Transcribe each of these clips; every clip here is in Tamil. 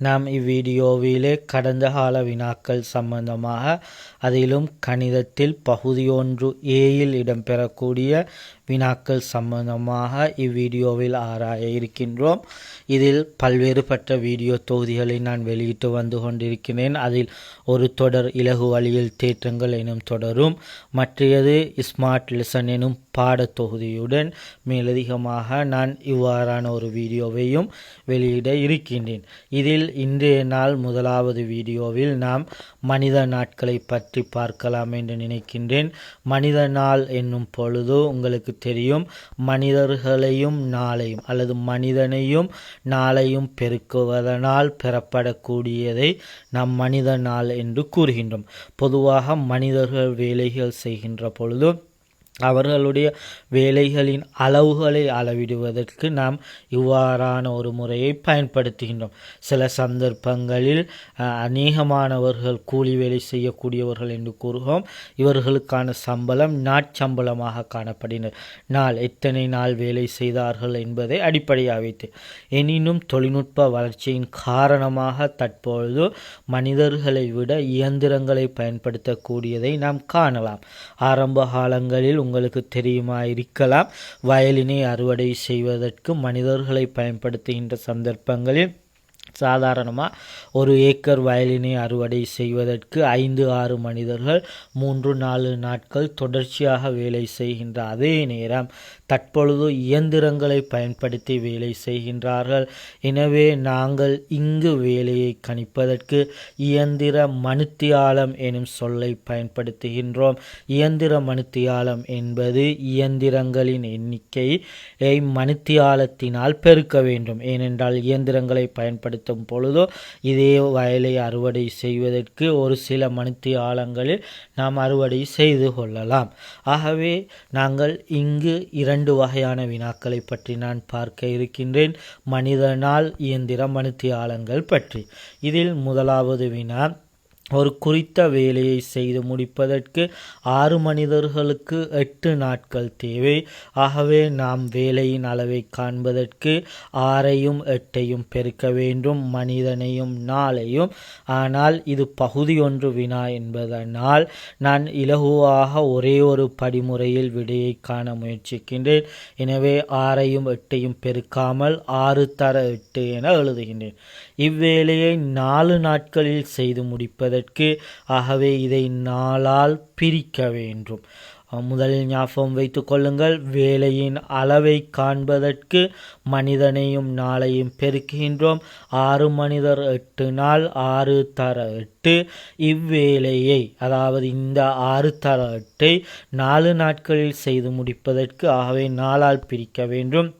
நாம் இவ்வீடியோவிலே கடந்த கால வினாக்கள் சம்பந்தமாக அதிலும் கணிதத்தில் பகுதி ஒன்று ஏயில் இடம்பெறக்கூடிய வினாக்கள் சம்பந்தமாக இவ்வீடியோவில் ஆராய இருக்கின்றோம். இதில் பல்வேறுபட்ட வீடியோ தொகுதிகளை நான் வெளியிட்டு வந்து கொண்டிருக்கிறேன். அதில் ஒரு தொடர் இலகு வழியில் தேற்றங்கள் எனும் தொடரும் மற்றையது ஸ்மார்ட் லெசன் எனும் பாடத் தொகுதியுடன் மேலதிகமாக நான் இவ்வாறான ஒரு வீடியோவையும் வெளியிட இருக்கின்றேன். இதில் இன்றைய நாள் முதலாவது வீடியோவில் நாம் மனித நாட்களை பற்றி பார்க்கலாம் என்று நினைக்கின்றேன். மனித நாள் என்னும் பொழுது உங்களுக்கு தெரியும். மனிதர்களையும் நாளையும் அல்லது மனிதனையும் நாளையும் பெருக்குவதனால் பெறப்படக்கூடியதை நாம் மனித நாள் என்று கூறுகின்றோம். பொதுவாக மனிதர்கள் வேலைகள் செய்கின்ற பொழுது அவர்களுடைய வேலைகளின் அளவுகளை அளவிடுவதற்கு நாம் இவ்வாறான ஒரு முறையை பயன்படுத்துகின்றோம். சில சந்தர்ப்பங்களில் அநேகமானவர்கள் கூலி வேலை செய்யக்கூடியவர்கள் என்று கூறுகிறோம். இவர்களுக்கான சம்பளம் நாட்சம்பளமாக காணப்படுகின்றனர் நாள் எத்தனை நாள் வேலை செய்தார்கள் என்பதை அடிப்படையாக வைத்து. எனினும் தொழில்நுட்ப வளர்ச்சியின் காரணமாக தற்பொழுது மனிதர்களை விட இயந்திரங்களை பயன்படுத்தக்கூடியதை நாம் காணலாம். ஆரம்ப காலங்களில் உங்களுக்கு தெரியுமா இருக்கலாம் வயலினை அறுவடை செய்வதற்கு மனிதர்களை பயன்படுத்துகின்ற சந்தர்ப்பங்களில் சாதாரணமாக ஒரு ஏக்கர் வயலினை அறுவடை செய்வதற்கு ஐந்து ஆறு மனிதர்கள் மூன்று நாலு நாட்கள் தொடர்ச்சியாக வேலை செய்கின்ற அதே நேரம் தற்பொழுது இயந்திரங்களை பயன்படுத்தி வேலை செய்கின்றார்கள். எனவே நாங்கள் இங்கு வேலையை கணிப்பதற்கு இயந்திர மனுத்தியாலம் எனும் சொல்லை பயன்படுத்துகின்றோம். இயந்திர மனுத்தியாலம் என்பது இயந்திரங்களின் எண்ணிக்கையை மனுத்தியாலத்தினால் பெருக்க வேண்டும். ஏனென்றால் இயந்திரங்களை பயன்படுத்தும் பொழுதோ இதே வயலை அறுவடை செய்வதற்கு ஒரு சில மனுத்தியாலங்களில் நாம் அறுவடை செய்து கொள்ளலாம். ஆகவே நாங்கள் இங்கு இரண்டு இரண்டு வகையான வினாக்களை பற்றி நான் பார்க்க இருக்கின்றேன். மனிதனால் இயந்திர மனுத்தியாளங்கள் பற்றி. இதில் முதலாவது வினா ஒரு குறித்த வேலையை செய்து முடிப்பதற்கு ஆறு மனிதர்களுக்கு எட்டு நாட்கள் தேவை. ஆகவே நாம் வேலையின் அளவை காண்பதற்கு ஆறையும் எட்டையும் பெருக்க வேண்டும். மனிதனையும் நாளையும். ஆனால் இது பகுதி ஒன்று வினா என்பதனால் நான் இலகுவாக ஒரே ஒரு படிமுறையில் விடையை காண முயற்சிக்கின்றேன். எனவே ஆறையும் எட்டையும் பெருக்காமல் ஆறு தர எட்டு என எழுதுகின்றேன். இவ்வேலையை நாலு நாட்களில் செய்து முடிப்பது முடிப்பதற்கு ஆகவே இதை நாளால் பிரிக்க வேண்டும். முதலில் ஞாபகம் வைத்து கொள்ளுங்கள். வேலையின் அளவை காண்பதற்கு மனிதனையும் நாளையும் பெருக்குகின்றோம். ஆறு மனிதர் எட்டு நாள் ஆறு தர எட்டு. இவ்வேலையை அதாவது இந்த ஆறு தர எட்டை நாலு நாட்களில் செய்து முடிப்பதற்கு ஆகவே நாளால் பிரிக்க வேண்டும்.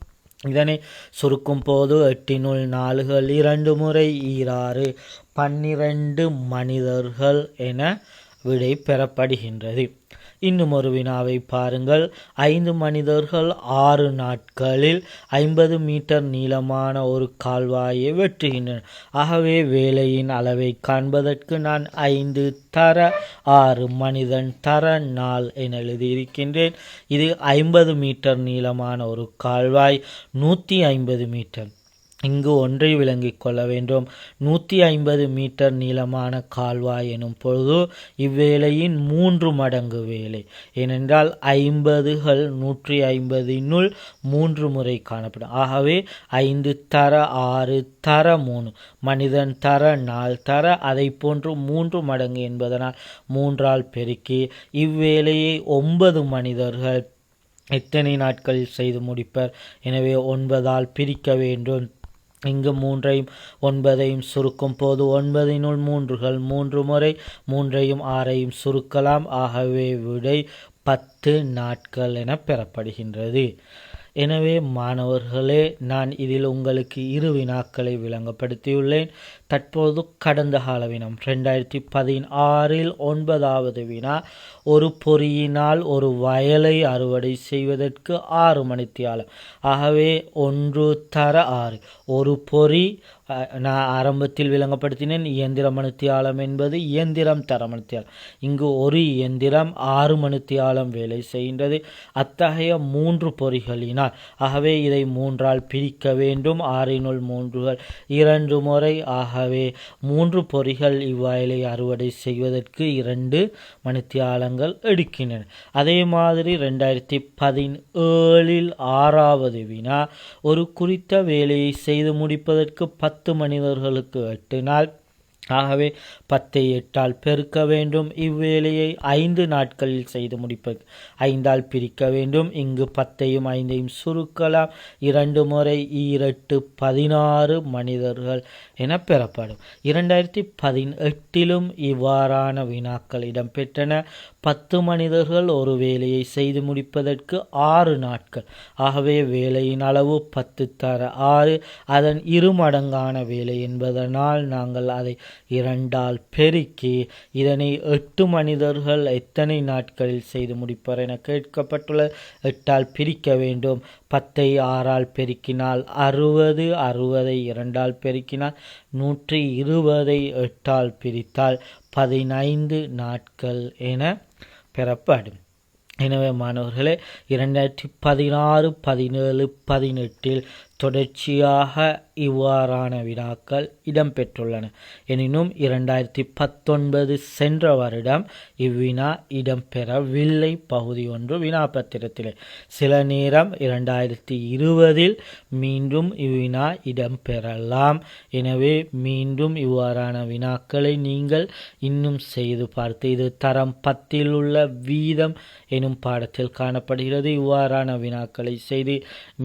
இதனை சுருக்கும் போது எட்டினுள் நாலுகள் இரண்டு முறை ஈராறு பன்னிரண்டு மனிதர்கள் என விடை பெறப்படுகின்றது. இன்னும் ஒரு வினாவை பாருங்கள். ஐந்து மனிதர்கள் ஆறு நாட்களில் ஐம்பது மீட்டர் நீளமான ஒரு கால்வாயை வெட்டுகின்றனர். ஆகவே வேலையின் அளவை காண்பதற்கு நான் ஐந்து தர ஆறு மனிதன் தர நாள் என எழுதியிருக்கின்றேன். இது ஐம்பது மீட்டர் நீளமான ஒரு கால்வாய் நூற்றி ஐம்பது மீட்டர் இங்கு ஒன்றை விளங்கிக் கொள்ள வேண்டும். நூற்றி ஐம்பது மீட்டர் நீளமான கால்வாய் எனும் பொழுது இவ்வேலையின் மூன்று மடங்கு வேலை. ஏனென்றால் ஐம்பதுகள் நூற்றி ஐம்பதினுள் மூன்று முறை காணப்படும். ஆகவே ஐந்து தர ஆறு தர மூணு. மனிதன் தர நாள் தர அதை போன்று மூன்று மடங்கு என்பதனால் மூன்றால் பெருக்கி இவ்வேலையை ஒன்பது மனிதர்கள் எத்தனை நாட்களில் செய்து முடிப்பர்? எனவே ஒன்பதால் பிரிக்க வேண்டும். இங்கு மூன்றையும் ஒன்பதையும் சுருக்கும் போது ஒன்பதினுள் மூன்றுகள் மூன்று முறை மூன்றையும் ஆறையும் சுருக்கலாம். ஆகவே விடை பத்து நாட்கள் என பெறப்படுகின்றது. எனவே மாணவர்களே நான் இதில் உங்களுக்கு இரு வினாக்களை விளங்கப்படுத்தியுள்ளேன். தற்போது கடந்த கால வினம் ரெண்டாயிரத்தி பதினாறில் ஒன்பதாவது வினா ஒரு பொறியினால் ஒரு வயலை அறுவடை செய்வதற்கு ஆறு மணித்தியாலம். ஆகவே ஒன்று தர ஆறு ஒரு பொறி நான் ஆரம்பத்தில் விளங்கப்படுத்தினேன். இயந்திர மணித்தியாலம் என்பது இயந்திரம் தர மணித்தியாலம் இங்கு ஒரு இயந்திரம் ஆறு மணித்தியாலம் வேலை செய்கின்றது. அத்தகைய மூன்று பொறிகளினால். ஆகவே இதை மூன்றால் பிரிக்க வேண்டும். ஆறினுள் மூன்றுகள் இரண்டு முறை. ஆகவே மூன்று பொறிகள் இவ்வாயிலை அறுவடை செய்வதற்கு இரண்டு மணித்தியாலங்கள் எடுக்கின்றன. அதே மாதிரி ரெண்டாயிரத்தி பதினேழில் ஆறாவது வினா. ஒரு குறித்த வேலையை செய்து முடிப்பதற்கு பத்து பத்து மனிதர்களுக்கு வெட்டினால் நாள் ஆகவே பத்தை எட்டால் பெருக்க வேண்டும். இவ்வேலையை ஐந்து நாட்களில் செய்து முடிப்பது ஐந்தால் பிரிக்க வேண்டும். இங்கு பத்தையும் ஐந்தையும் சுருக்கலாம். இரண்டு முறை ஈரெட்டு பதினாறு மனிதர்கள் என பெறப்படும். இரண்டாயிரத்தி பதினெட்டிலும் இவ்வாறான வினாக்கள் இடம்பெற்றன. பத்து மனிதர்கள் ஒரு வேலையை செய்து முடிப்பதற்கு ஆறு நாட்கள். ஆகவே வேலையின் அளவு பத்து தர ஆறு. அதன் இருமடங்கான வேலை என்பதனால் நாங்கள் அதை இரண்டால் பெருக்கி இதனை எட்டு மனிதர்கள் எத்தனை நாட்களில் செய்து முடிப்பர் என கேட்கப்பட்டுள்ள எட்டால் பிரிக்க வேண்டும். பத்தை ஆறால் பெருக்கினால் அறுபது அறுபதை இரண்டால் பெருக்கினால் நூற்றி இருபதை எட்டால் பிரித்தால் பதினைந்து நாட்கள் என பெறப்படும். எனவே மாணவர்களே இரண்டாயிரத்தி பதினாறு பதினேழு பதினெட்டில் தொடர்ச்சியாக இவ்வாறான வினாக்கள் இடம்பெற்றுள்ளன. எனினும் இரண்டாயிரத்தி பத்தொன்பது சென்ற வருடம் இவ்வினா இடம்பெறவில்லை. பகுதி ஒன்று வினாபத்திரத்திலே சில நேரம் இரண்டாயிரத்தி இருபதில் மீண்டும் இவ்வினா இடம்பெறலாம். எனவே மீண்டும் இவ்வாறான வினாக்களை நீங்கள் இன்னும் செய்து பார்த்து இது தரம் பத்தில் உள்ள வீதம் எனும் பாடத்தில் காணப்படுகிறது. இவ்வாறான வினாக்களை செய்து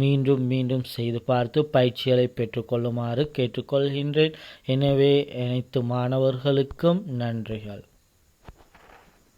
மீண்டும் மீண்டும் செய்து பார்த்து பயிற்சிகளை ஏற்றுக்கொள்ளுமாறு கேட்டுக்கொள்கின்றேன். எனவே அனைத்து மாணவர்களுக்கும் நன்றிகள்.